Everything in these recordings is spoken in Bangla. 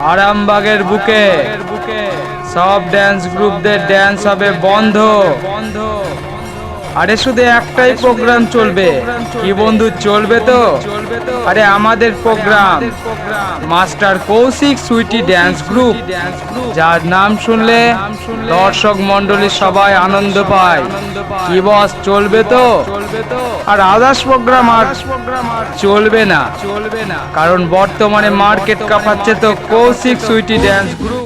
আরামবাগের বুকে। সব ড্যান্স গ্রুপদের ড্যান্স হবে বন্ধ। বন্ধ। আরে শুধু একটাই প্রোগ্রাম চলবে। কি বন্ধু, চলবে তো? আরে আমাদের program master Koushik Sweety dance group যার নাম শুনলে দর্শক মন্ডলী সবাই আনন্দ পায়। কি বস চলবে তো? আর আদার্স প্রোগ্রাম আর চলবে না। চলবে না কারণ বর্তমানে মার্কেট কাঁপাচ্ছে তো কৌশিক সুইটি ড্যান্স গ্রুপ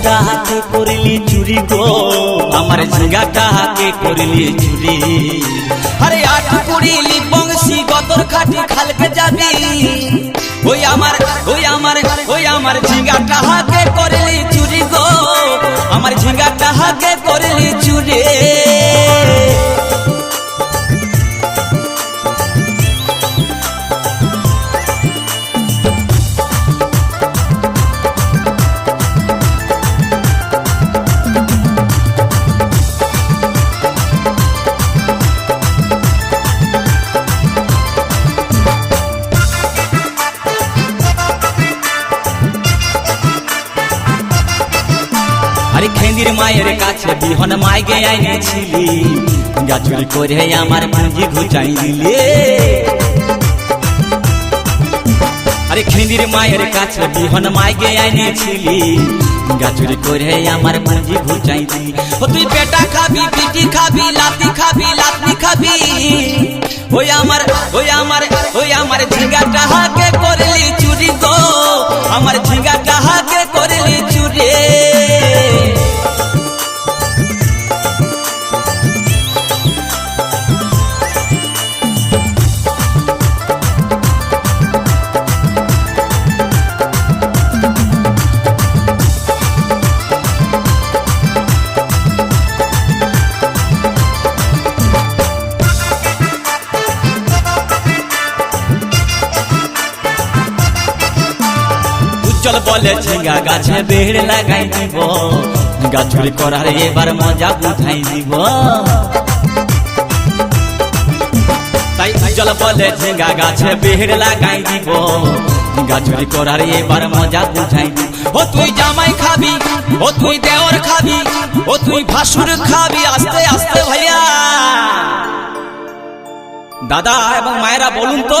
আমার ঝিঙ্গাটা হাকে করলি চুরি গো। আমার ঝিঙ্গাটা হাকে করলি চুরি। আরে আট কুড়িলি বংশী গতর খাটি খালকে যাবি ওই আমার ওই আমার ওই আমার ঝিঙ্গাটা আরে মায়ের কাছে বিহন মাইগে আইনেছিলি। গাছুরি করে আমার পুঁজি ঘুচাই দিলে। আরে খেন্দির মায়ের কাছে বিহন মাইগে আইনেছিলি। গাছুরি করে আমার পুঁজি ঘুচাই দিলি। ও তুই পেটা খাবি, পিটি খাবি, লাতি খাবি লাতি খাবি। ওই আমার ওই আমার ওই আমার ঝিঙ্গাটা হাকে উজ্জ্বল বলে ঝিঙ্গা গাছে বেড় লাগাই দিব। গাছুরি করার এবার মজা বুঝাই দিব তাই উজ্জ্বল বলে ঝিঙ্গা গাছে বেড় লাগাই দিব। গাছুরি করার এবার মজা বুঝাই দিব ও তুই জামাই খাবি, ও তুই দেওর খাবি, ও তুই ভাসুর খাবি, আস্তে আস্তে ভাইয়া। দাদা এবং মায়েরা বলুন তো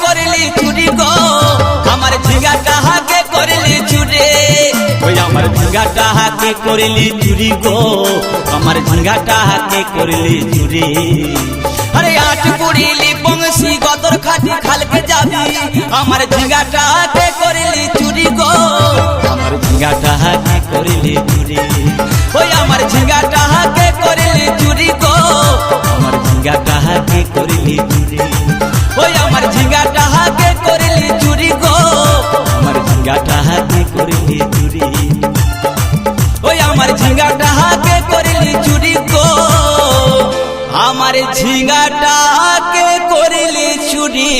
করলি চুরি গো? আমার ঝিঙ্গাটা হাতে করলি চুরি। আরে আট কুড়িলি বংশী, গদর খাটি খালকে যাবি। আমার ঝিঙ্গাটা হাতে করলি চুরি গো। আমার ঝিঙ্গাটা হাতে করলি চুরি। আমার ঝিঙাটাকে করিলি চুরি।